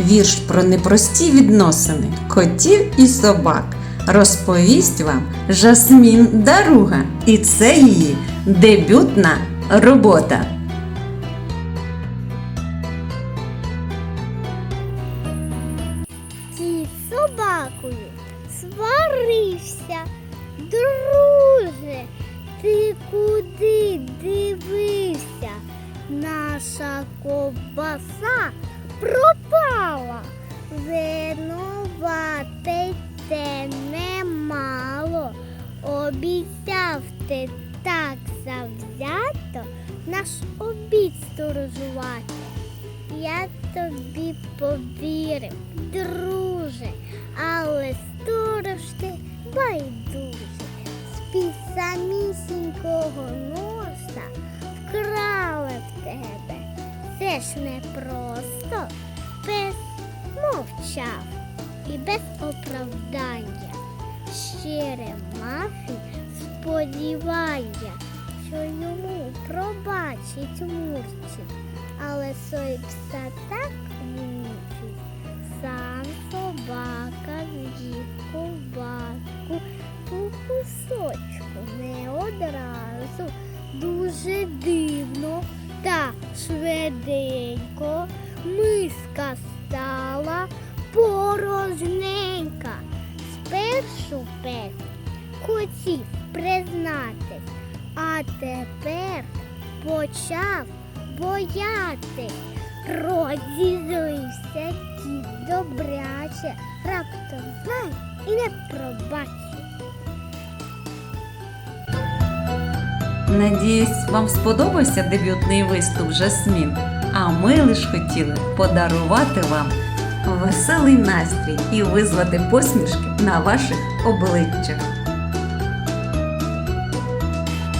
вірш про непрості відносини котів і собак. Розповість вам Жасмін Даруга, і це її дебютна робота. Кіт собакою сварився. Друже, ти куди дивився? Наша ковбаса пропала. Винуватий те немало. Обіцяв ти так завзято наш обід сторожувати. Я тобі повірив, друже, але сторож ти байдуже. З-під самісінького носа вкрали в тебе. Це ж не просто. Пес мовчав і без оправдання. Щире мафі сподівання, що йому пробачить мурчик. Але сой пса так мучить, сам собака з'їв ковбаску у кусочку не одразу. Дуже дивно та швиденько миска стала порожненька. Спершу пес хотів признатись, а тепер почав боятись. Розізлився кіт добряче, раптом знай і не пробачив. Надіюсь, вам сподобався дебютний виступ Жасмін. А ми лиш хотіли подарувати вам веселий настрій і визвати посмішки на ваших обличчях.